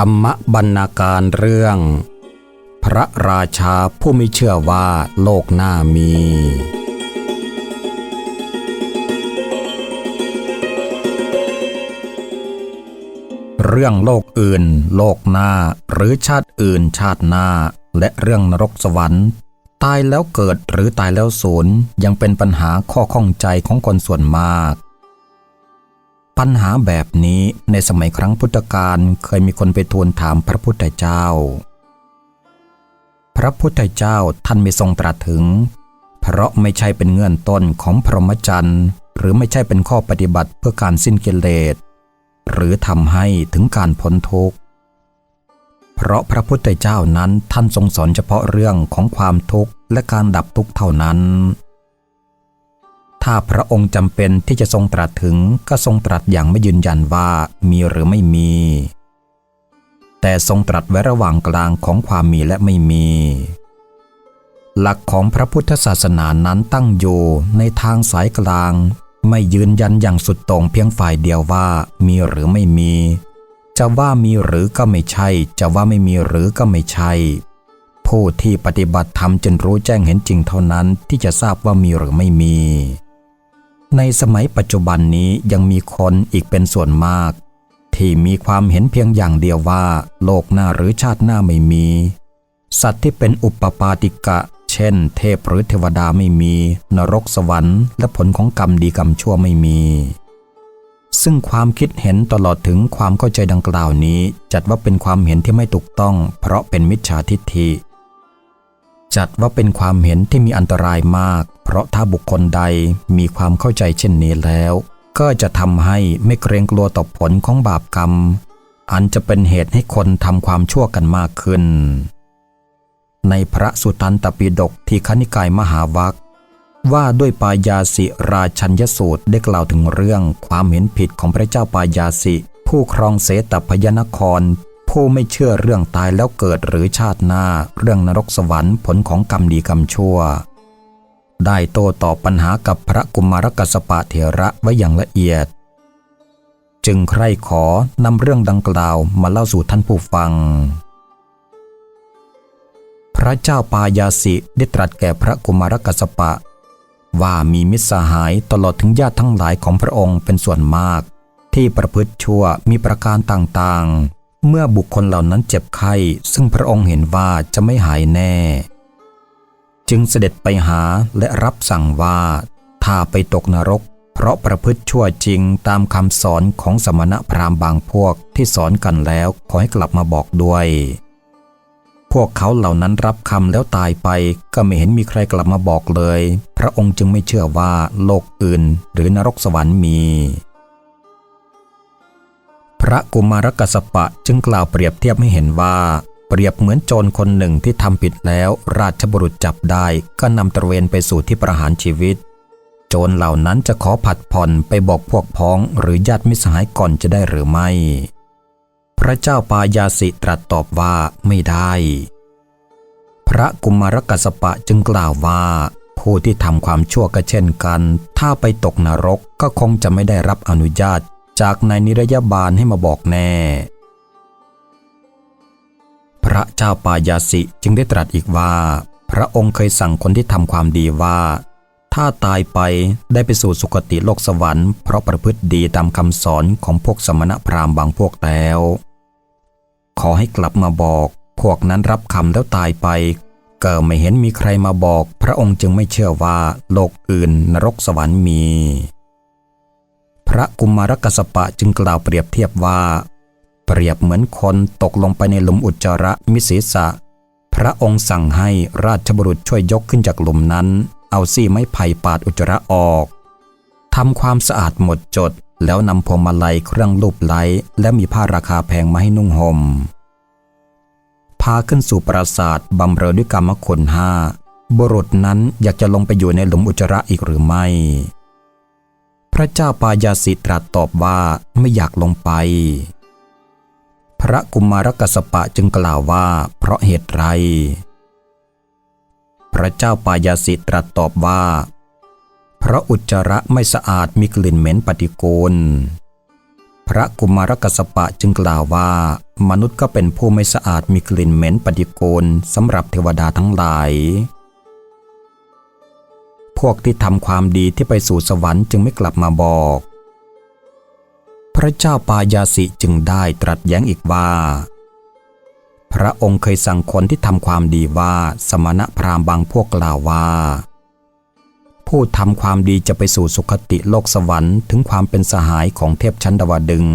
ธรรมบรรณาการเรื่อง พระราชาผู้ไม่เชื่อว่าโลกหน้ามี เรื่องโลกอื่น โลกหน้า หรือชาติอื่นชาติหน้า และเรื่องนรกสวรรค์ ตายแล้วเกิดหรือตายแล้วสูญยังเป็นปัญหาข้อข้องใจของคนส่วนมาก ปัญหาแบบนี้ในสมัยครั้งพุทธกาลเคยมีคนไปทูลถามพระพุทธเจ้า พระพุทธเจ้าท่านไม่ทรงตรัสถึง เพราะไม่ใช่เป็นเงื่อนต้นของพรหมจรรย์หรือไม่ใช่เป็นข้อปฏิบัติเพื่อการสิ้นกิเลสหรือทำให้ถึงการพ้นทุกข์ เพราะพระพุทธเจ้านั้นท่านทรงสอนเฉพาะเรื่องของความทุกข์และการดับทุกข์เท่านั้น ถ้าพระองค์จำเป็นที่จะทรงตรัสถึงก็ทรงตรัสอย่างไม่ยืนยันว่ามีหรือไม่มี แต่ทรงตรัสไว้ระหว่างกลางของความมีและไม่มี หลักของพระพุทธศาสนานั้นตั้งอยู่ในทางสายกลาง ไม่ยืนยันอย่างสุดตรงเพียงฝ่ายเดียวว่ามีหรือไม่มี จะว่ามีหรือก็ไม่ใช่ จะว่าไม่มีหรือก็ไม่ใช่ ผู้ที่ปฏิบัติธรรมจนรู้แจ้งเห็นจริงเท่านั้นที่จะทราบว่ามีหรือไม่มี ในสมัยปัจจุบันนี้ยังมีคนอีกเป็นส่วนมาก ที่มีความเห็นเพียงอย่างเดียวว่า โลกหน้าหรือชาติหน้าไม่มี สัตว์ที่เป็นอุปปาติกะ เช่น เทพหรือเทวดาไม่มี นรกสวรรค์และผลของกรรมดีกรรมชั่วไม่มี ซึ่งความคิดเห็นตลอดถึงความเข้าใจดังกล่าวนี้ จัดว่าเป็นความเห็นที่ไม่ถูกต้อง เพราะเป็นมิจฉาทิฏฐิจัดว่าเป็นความเห็นที่มีอันตรายมาก เพราะถ้าบุคคลใดมีความเข้าใจเช่นนี้แล้ว ก็จะทำให้ไม่เกรงกลัวต่อผลของบาปกรรม อันจะเป็นเหตุให้คนทำความชั่วกันมากขึ้น ในพระสุตันตปิฎกที่คณิกายมหาวัคว่าด้วยปายาสิราชัญยสูตรได้กล่าวถึงเรื่องความเห็นผิดของพระเจ้าปายาสิ ผู้ครองเสตพยนคร ผู้ไม่เชื่อเรื่องตายแล้วเกิดหรือชาติหน้า เรื่องนรกสวรรค์ผลของกรรมดีกรรมชั่ว ได้โต้ตอบปัญหากับพระกุมารกัสปะเถระไว้อย่างละเอียด จึงใคร่ขอนำเรื่องดังกล่าวมาเล่าสู่ท่านผู้ฟัง พระเจ้าปายาสิได้ตรัสแก่พระกุมารกัสปะ ว่ามีมิตรสหายตลอดถึงญาติทั้งหลายของพระองค์เป็นส่วนมาก ที่ประพฤติชั่วมีประการต่างๆ เมื่อบุคคลเหล่านั้นเจ็บไข้ ซึ่งพระองค์เห็นว่าจะไม่หายแน่ จึงเสด็จไปหาและรับสั่งว่าถ้าไปตกนรก เพราะประพฤติชั่วจริงตามคำสอนของสมณะพราหมณ์บางพวกที่สอนกันแล้วขอให้กลับมาบอกด้วย พวกเขาเหล่านั้นรับคำแล้วตายไปก็ไม่เห็นมีใครกลับมาบอกเลย พระองค์จึงไม่เชื่อว่าโลกอื่นหรือนรกสวรรค์มีพระกุมารกัสปะจึงกล่าวเปรียบเทียบให้เห็นว่า เปรียบเหมือนโจรคนหนึ่งที่ทำผิดแล้ว ราชบุรุษจับได้ก็นำตระเวนไปสู่ที่ประหารชีวิต โจรเหล่านั้นจะขอผัดผ่อนไปบอกพวกพ้องหรือญาติมิสหายก่อนจะได้หรือไม่ พระเจ้าปายาสิตรัสตอบว่าไม่ได้ พระกุมารกัสปะจึงกล่าวว่า ผู้ที่ทำความชั่วก็เช่นกัน ถ้าไปตกนรกก็คงจะไม่ได้รับอนุญาต จากนายนิรยาบาลให้มาบอกแน่ พระเจ้าปายาสิจึงได้ตรัสอีกว่า พระองค์เคยสั่งคนที่ทำความดีว่า ถ้าตายไปได้ไปสู่สุคติโลกสวรรค์ เพราะประพฤติดีตามคำสอนของพวกสมณพราหมณ์บางพวกแล้ว ขอให้กลับมาบอก พวกนั้นรับคำแล้วตายไปก็ไม่เห็นมีใครมาบอก พระองค์จึงไม่เชื่อว่า โลกอื่นนรกสวรรค์มี พระกุมารกัสปะจึงกล่าวเปรียบเทียบว่า เปรียบเหมือนคนตกลงไปในหลุมอุจจาระมิศีษะพระองค์สั่งให้ราชบุรุษช่วยยกขึ้นจากหลุมนั้น เอาซี่ไม้ไผ่ปาดอุจจาระออกทำความสะอาดหมดจด แล้วนำพวงมาลัยเครื่องลูบไล้ และมีผ้าราคาแพงมาให้นุ่งหม่มพาขึ้นสู่ปราสาทบำเรอด้วยกรรมคุณห้าบุรุษนั้นอยากจะลงไปอยู่ในหลุมอุจจาระอีกหรือไม่ พระเจ้าปายาสิตรัสตอบว่าไม่อยากลงไป พระกุมารกัสปะจึงกล่าวว่าเพราะเหตุไร พระเจ้าปายาสิตรัสตอบว่า เพราะอุจจาระไม่สะอาดมีกลิ่นเหม็นปฏิกูล พระกุมารกัสปะจึงกล่าวว่า มนุษย์ก็เป็นผู้ไม่สะอาดมีกลิ่นเหม็นปฏิกูลสำหรับเทวดาทั้งหลาย พวกที่ทำความดีที่ไปสู่สวรรค์จึงไม่กลับมาบอก พระเจ้าปายาสิจึงได้ตรัสแย้งอีกว่า พระองค์เคยสั่งคนที่ทำความดีว่าสมณพราหมณ์บางพวกกล่าวว่า ผู้ทำความดีจะไปสู่สุคติโลกสวรรค์ถึงความเป็นสหายของเทพชั้นดาวดึง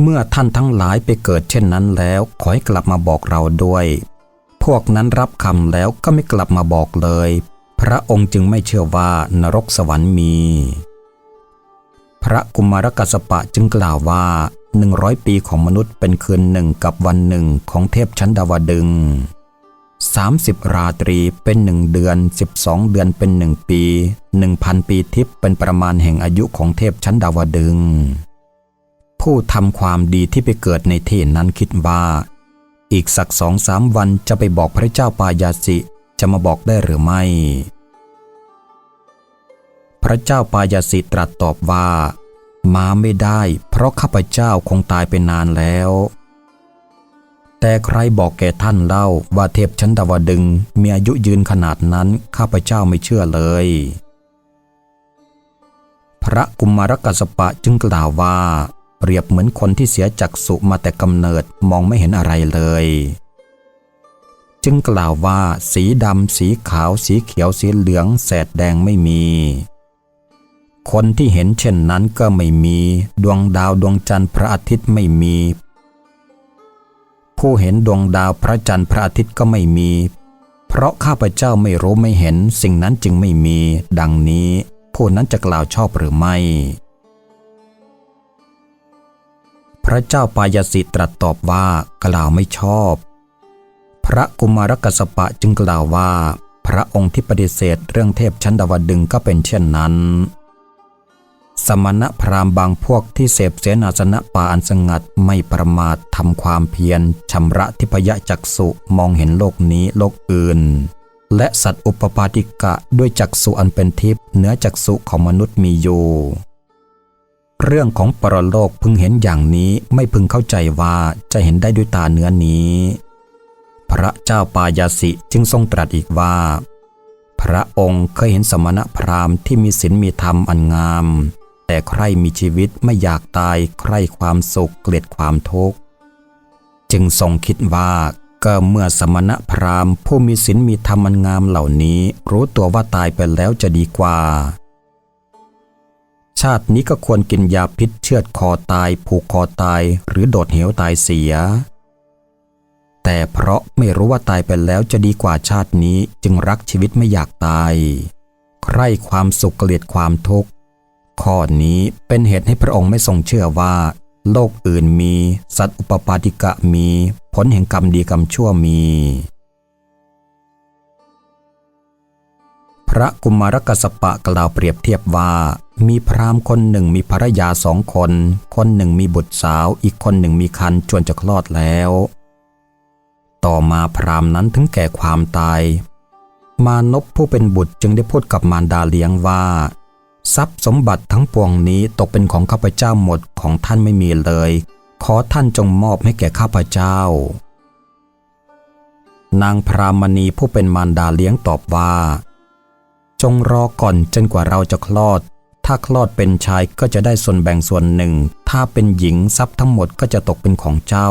เมื่อท่านทั้งหลายไปเกิดเช่นนั้นแล้ว ขอให้กลับมาบอกเราด้วย พวกนั้นรับคำแล้วก็ไม่กลับมาบอกเลย พระองค์จึงไม่เชื่อว่านรกสวรรค์มี พระกุมารกัสปะจึงกล่าวว่าหนึ่งร้อยปีของมนุษย์เป็นคืนหนึ่งกับวันหนึ่งของเทพชั้นดาวดึง 30 ราตรีเป็นหนึ่งเดือน 12 เดือนเป็นหนึ่งปี 1,000 ปีทิพย์เป็นประมาณแห่งอายุของเทพชั้นดาวดึง ผู้ทำความดีที่ไปเกิดในที่นั้นคิดว่า อีกสักสองสามวันจะไปบอกพระเจ้าปายาสิจะมาบอกได้หรือไม่ ระเจ้าปายาสิตรัสตอบว่า มาไม่ได้ เพราะข้าพเจ้าคงตายไปนานแล้ว แต่ใครบอกแก่ท่านเล่าว่าเทพชั้นดาวดึงมีอายุยืนขนาดนั้นข้าพเจ้าไม่เชื่อเลย พระกุมารกัสปะจึงกล่าวว่า เปรียบเหมือนคนที่เสียจักษุมาแต่กำเนิดมองไม่เห็นอะไรเลยจึงกล่าวว่าสีดำ สีขาว สีเขียว สีเหลือง แสดแดงไม่มี คนที่เห็นเช่นนั้นก็ไม่มี ดวงดาวดวงจันทร์พระอาทิตย์ไม่มี ผู้เห็นดวงดาวพระจันทร์พระอาทิตย์ก็ไม่มี เพราะข้าพเจ้าไม่รู้ไม่เห็นสิ่งนั้นจึงไม่มี ดังนี้ ผู้นั้นจะกล่าวชอบหรือไม่ พระเจ้าปายสิตรัสตอบว่ากล่าวไม่ชอบ พระกุมารกัสสปะจึงกล่าวว่า พระองค์ที่ปฏิเสธเรื่องเทพชั้นดาวดึงก็เป็นเช่นนั้น สมณพราหมณ์บางพวกที่เสพเสนาสนะป่าอันสงัดไม่ประมาททำความเพียรชำระทิพยจักษุมองเห็นโลกนี้โลกอื่น และสัตว์อุปปาติกะด้วยจักษุอันเป็นทิพย์เหนือจักษุของมนุษย์มีอยู่ เรื่องของปรโลกพึงเห็นอย่างนี้ไม่พึงเข้าใจว่าจะเห็นได้ด้วยตาเนื้อนี้ พระเจ้าปายาสิจึงทรงตรัสอีกว่า พระองค์เคยเห็นสมณพราหมณ์ที่มีศีลมีธรรมอันงาม แต่ใครมีชีวิตไม่อยากตายใครความสุขเกลียดความทุกข์จึงทรงคิดว่าก็เมื่อสมณพราหมณ์ ผู้มีศีลมีธรรมันงามเหล่านี้ รู้ตัวว่าตายไปแล้วจะดีกว่า ชาตินี้ก็ควรกินยาพิษเชือดคอตาย ผูกคอตาย หรือโดดเหวตายเสีย แต่เพราะไม่รู้ว่าตายไปแล้วจะดีกว่าชาตินี้จึงรักชีวิตไม่อยากตาย ใคร่ความสุขเกลียดความทุกข์ ข้อนี้เป็นเหตุให้พระองค์ไม่ทรงเชื่อว่า โลกอื่นมี สัตว์อุปปาติกะมี ผลแห่งกรรมดีกรรมชั่วมี พระกุมารกัสสปะกล่าวเปรียบเทียบว่า มีพราหมณ์คนหนึ่งมีภรรยาสองคน คนหนึ่งมีบุตรสาว อีกคนหนึ่งมีคันจวนจะคลอดแล้ว ต่อมาพราหมณ์นั้นถึงแก่ความตาย มานพผู้เป็นบุตรจึงได้พูดกับมารดาเลี้ยงว่า ทรัพย์สมบัติทั้งปวงนี้ตกเป็นของข้าพเจ้าหมดของท่านไม่มีเลย ขอท่านจงมอบให้แก่ข้าพเจ้า นางพรามณีผู้เป็นมารดาเลี้ยงตอบว่า จงรอก่อนจนกว่าเราจะคลอด ถ้าคลอดเป็นชายก็จะได้ส่วนแบ่งส่วนหนึ่ง ถ้าเป็นหญิงทรัพย์ทั้งหมดก็จะตกเป็นของเจ้า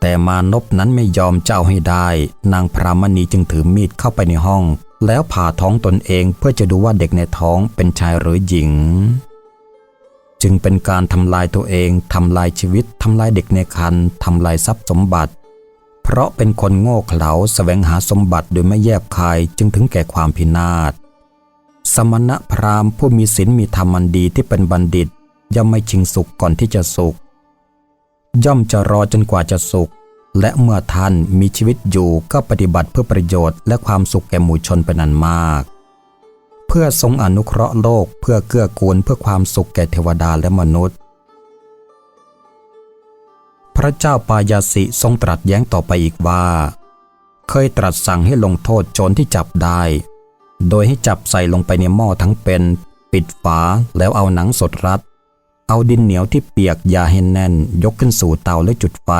แต่มานพนั้นไม่ยอมเจ้าให้ได้ นางพรามณีจึงถือมีดเข้าไปในห้อง แล้วผ่าท้องตนเองเพื่อจะดูว่าเด็กในท้องเป็นชายหรือหญิง จึงเป็นการทำลายตัวเองทำลายชีวิตทำลายเด็กในครรภ์ทำลายทรัพย์สมบัติ เพราะเป็นคนโง่เขลาแสวงหาสมบัติโดยไม่แยบคายจึงถึงแก่ความพินาศสมณพราหมณ์ผู้มีศีลมีธรรมอันดีที่เป็นบัณฑิต ย่อมไม่ชิงสุขก่อนที่จะสุข ย่อมจะรอจนกว่าจะสุข และเมื่อท่านมีชีวิตอยู่ก็ปฏิบัติเพื่อประโยชน์และความสุขแก่หมู่ชนเป็นอันมาก เพื่อทรงอนุเคราะห์โลกเพื่อเกื้อกูลเพื่อความสุขแก่เทวดาและมนุษย์ พระเจ้าปายาสิทรงตรัสแย้งต่อไปอีกว่า เคยตรัสสั่งให้ลงโทษโจรที่จับได้ โดยให้จับใส่ลงไปในหม้อทั้งเป็น ปิดฝาแล้วเอาหนังสดรัดเอาดินเหนียวที่เปียกยาให้แน่น ยกขึ้นสู่เตาและจุดไฟ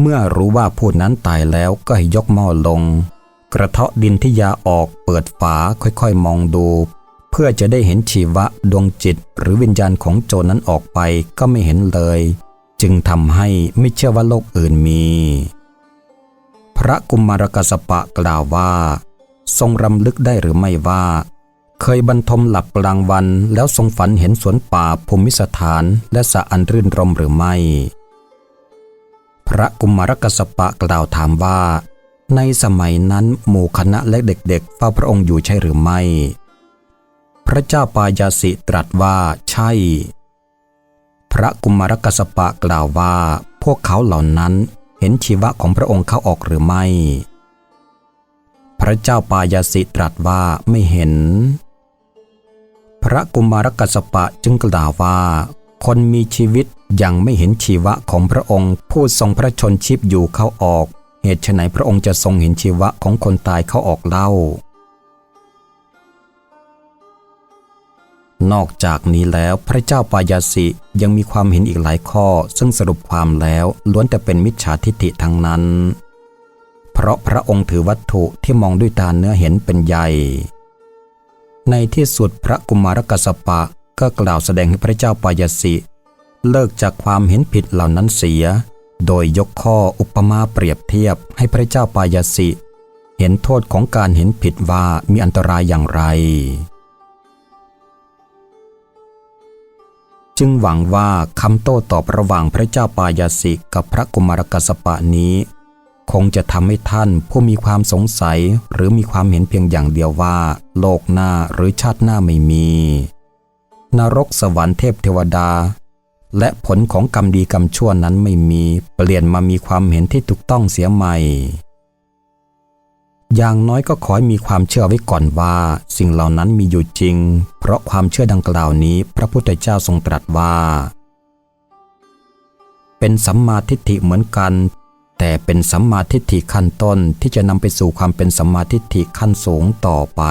เมื่อรู้ว่าผู้นั้นตายแล้วก็ให้ยกหม้อลง กระเทาะดินที่ยาออกเปิดฝาค่อยๆมองดู เพื่อจะได้เห็นชีวะดวงจิตหรือวิญญาณของโจรนั้นออกไปก็ไม่เห็นเลย จึงทำให้ไม่เชื่อว่าโลกอื่นมี พระกุมารกสปะกล่าวว่า ทรงรำลึกได้หรือไม่ว่า เคยบรรทมหลับกลางวันแล้วทรงฝันเห็นสวนป่าภูมิสถานและสะอันรื่นรมหรือไม่ พระกุมารกสปะกล่าวถามว่า ในสมัยนั้นหมู่คณะและเด็กๆเฝ้าพระองค์อยู่ใช่หรือไม่ พระเจ้าปายาสิตรัสว่าใช่ พระกุมารกสปะกล่าวว่า พวกเขาเหล่านั้นเห็นชีวะของพระองค์เข้าออกหรือไม่ พระเจ้าปายาสิตรัสว่าไม่เห็น พระกุมารกัสปะจึงกล่าวว่า คนมีชีวิตยังไม่เห็นชีวะของพระองค์ ผู้ทรงพระชนชีพอยู่เข้าออก เหตุไฉนพระองค์จะทรงเห็นชีวะของคนตายเข้าออกเล่า นอกจากนี้แล้วพระเจ้าปายาสิยังมีความเห็นอีกหลายข้อ ซึ่งสรุปความแล้วล้วนแต่เป็นมิจฉาทิฏฐิทั้งนั้น เพราะพระองค์ถือวัตถุที่มองด้วยตาเนื้อเห็นเป็นใหญ่ ในที่สุดพระกุมารกัสปะ ก็กล่าวแสดงให้พระเจ้าปายสิ เลิกจากความเห็นผิดเหล่านั้นเสีย โดยยกข้ออุปมาเปรียบเทียบให้พระเจ้าปายสิ เห็นโทษของการเห็นผิดว่ามีอันตรายอย่างไร จึงหวังว่าคำโต้ตอบระหว่างพระเจ้าปายสิกับพระกุมารกัสปะนี้ คงจะทำให้ท่านผู้มีความสงสัยหรือมีความเห็นเพียงอย่างเดียวว่า โลกหน้าหรือชาติหน้าไม่มี นรกสวรรค์เทพเทวดา และผลของกรรมดีกรรมชั่วนั้นไม่มีเปลี่ยนมามีความเห็นที่ถูกต้องเสียใหม่ อย่างน้อยก็ขอให้มีความเชื่อไว้ก่อนว่า สิ่งเหล่านั้นมีอยู่จริง เพราะความเชื่อดังกล่าวนี้ พระพุทธเจ้าทรงตรัสว่า เป็นสัมมาทิฏฐิเหมือนกัน แต่เป็นสัมมาทิฏฐิขั้นต้นที่จะนำไปสู่ความเป็นสัมมาทิฏฐิขั้นสูงต่อไป